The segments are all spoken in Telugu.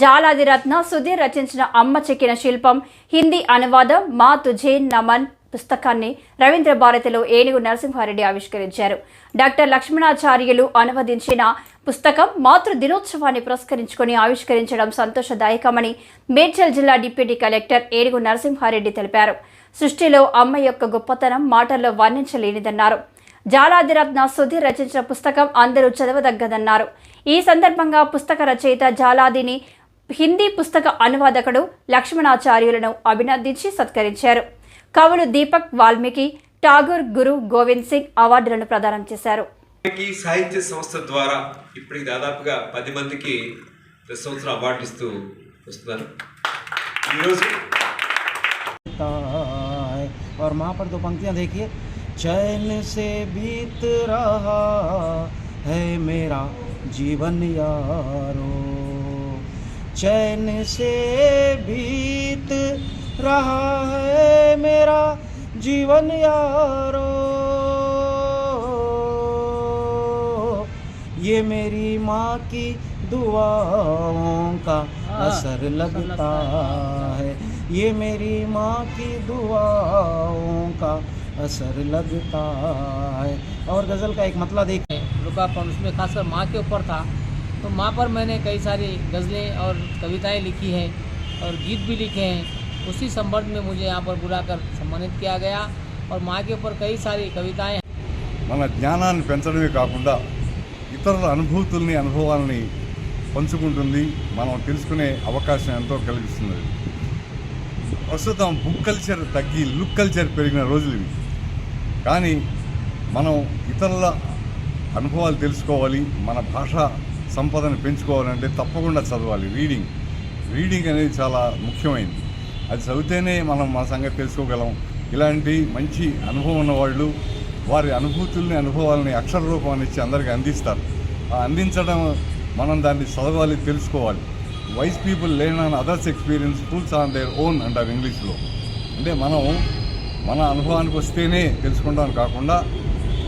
జాలాదిరత్న సుధీర్ రచించిన అమ్మ చెక్కిన శిల్పం హిందీ అనువాదం మా తుజే నమన్ పుస్తకాన్ని రవీంద్ర భారతిలో ఏనుగు నరసింహారెడ్డి ఆవిష్కరించారు. డాక్టర్ లక్ష్మణాచార్యులు అనువదించిన పుస్తకం మాతృ దినోత్సవాన్ని పురస్కరించుకొని ఆవిష్కరించడం సంతోషదాయకమని మేడ్చల్ జిల్లా డిప్యూటీ కలెక్టర్ ఏనుగు నరసింహారెడ్డి తెలిపారు. సృష్టిలో అమ్మ యొక్క గొప్పతనం మాటల్లో వర్ణించలేనిదన్నారు. జాలాదిరత్న సుధీర్ రచించిన పుస్తకం అందరూ చదవదగ్గదన్నారు. ఈ సందర్భంగా పుస్తక రచయిత జాలాదిని హిందీ పుస్తక అనువాదకుడు లక్ష్మణాచార్యులను అభినందించి సత్కరించారు కవులు దీపక్ వాల్మీకి ఠాగూర్ గురు గోవింద్ సింగ్ అవార్డులను ప్రదానం చేశారు ఈ సాహిత్య సంస్థ ద్వారా ఇప్పటికి దాదాపుగా పది మందికి ప్రతి సంవత్సరం అవార్డు ఇస్తూ వస్తున్నారు ఈరోజు है और वहाँ पर दो पंक्तियाँ देखिए चैन से बीत रहा है मेरा जीवन यारो चैन से बीत रहा है मेरा जीवन यारो। ये मेरी माँ की दुआओं का असर लगता है। ये मेरी माँ की दुआओं का असर लगता है। और गज़ल का एक मतला देख। लोकार्पण उसमें खासकर माँ के ऊपर था। तो माँ पर मैंने कई सारी गज़लें और कविताएं लिखी हैं और गीत भी लिखे हैं उसी संबंध में मुझे यहाँ पर बुलाकर सम्मानित किया गया और माँ के ऊपर कई सारी कविताएं మన జ్ఞానాన్ని పెంచడమే కాకుండా ఇతరుల అనుభూతుల్ని అనుభవాలని పంచుకుంటుంది మనం తెలుసుకునే అవకాశం ఎంతో కలిగిస్తుంది ప్రస్తుతం బుక్ కల్చర్ తగ్గి లుక్ కల్చర్ పెరిగిన రోజులు ఇవి కానీ మనం ఇతరుల అనుభవాలు తెలుసుకోవాలి మన భాషా సంపదను పెంచుకోవాలంటే తప్పకుండా చదవాలి. రీడింగ్. రీడింగ్ అనేది చాలా ముఖ్యమైనది అది చదివితేనే మనం మన సంగతి తెలుసుకోగలం. ఇలాంటి మంచి అనుభవం ఉన్న వాళ్ళు వారి అనుభూతుల్ని అనుభవాలని అక్షర రూపాన్ని ఇచ్చి అందరికీ అందిస్తారు. ఆ అందించడం మనం దాన్ని చదవాలి తెలుసుకోవాలి. Wise people learn on others experience fools on their own అంటారు ఇంగ్లీష్లో. అంటే మనం మన అనుభవానికి వస్తేనే తెలుసుకుంటాం కాకుండా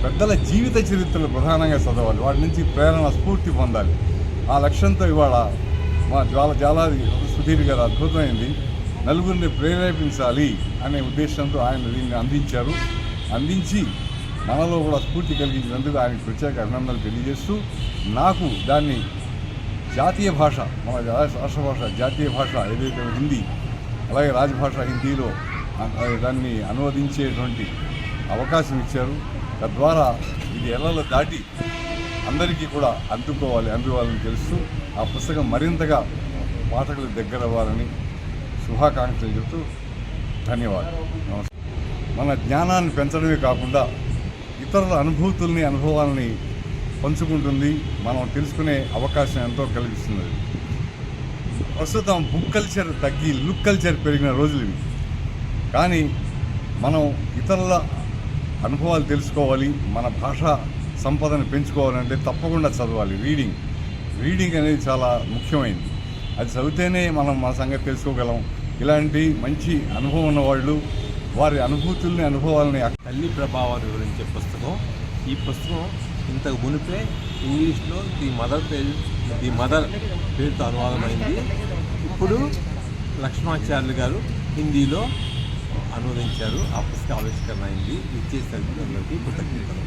పెద్దల జీవిత చరిత్రలు ప్రధానంగా చదవాలి. వాటి నుంచి ప్రేరణ స్ఫూర్తి పొందాలి. ఆ లక్ష్యంతో ఇవాళ మా జ్వాల జాలాది సుధీర్ గారు అద్భుతమైంది. నలుగురిని ప్రేరేపించాలి అనే ఉద్దేశంతో ఆయన దీన్ని అందించారు. అందించి మనలో కూడా స్ఫూర్తి కలిగించినందుకు ఆయనకు ప్రత్యేక అభినందనలు తెలియజేస్తూ నాకు దాన్ని జాతీయ భాష మన రాష్ట్ర భాష జాతీయ భాష ఏదైతే హిందీ అలాగే రాజభాష హిందీలో దాన్ని అనువదించేటువంటి అవకాశం ఇచ్చారు. తద్వారా ఇది ఎల్లలు దాటి అందరికీ కూడా అందుకోవాలి అందుకోవాలని తెలుస్తూ ఆ పుస్తకం మరింతగా పాఠకులకు దగ్గర అవ్వాలని శుభాకాంక్షలు చెబుతూ ధన్యవాదాలు. నమస్కారం. మన జ్ఞానాన్ని పెంచడమే కాకుండా ఇతరుల అనుభూతుల్ని అనుభవాలని పంచుకుంటుంది మనం తెలుసుకునే అవకాశం ఎంతో కలిగిస్తుంది ప్రస్తుతం బుక్ కల్చర్ తగ్గి లుక్ కల్చర్ పెరిగిన రోజులు ఇవి. కానీ మనం ఇతరుల అనుభవాలు తెలుసుకోవాలి మన భాష సంపదను పెంచుకోవాలంటే తప్పకుండా చదవాలి. రీడింగ్ రీడింగ్ అనేది చాలా ముఖ్యమైనది అది చదివితేనే మనం మన సంగతి తెలుసుకోగలం. ఇలాంటి మంచి అనుభవం ఉన్నవాళ్ళు వారి అనుభూతుల్ని అనుభవాలని తల్లి ప్రభావాలు వివరించే పుస్తకం. ఈ పుస్తకం ఇంతకు మునిపే ఇంగ్లీష్లో ది మదర్ పేరు ది మదర్ పేరుతో అనువాదమైంది. ఇప్పుడు లక్ష్మాచార్యులు గారు హిందీలో అనువదించారు. ఆ పుస్తక ఆవిష్కరణ అయింది ఇచ్చేసరికి సభ్యులందరికీ కృతజ్ఞతలు.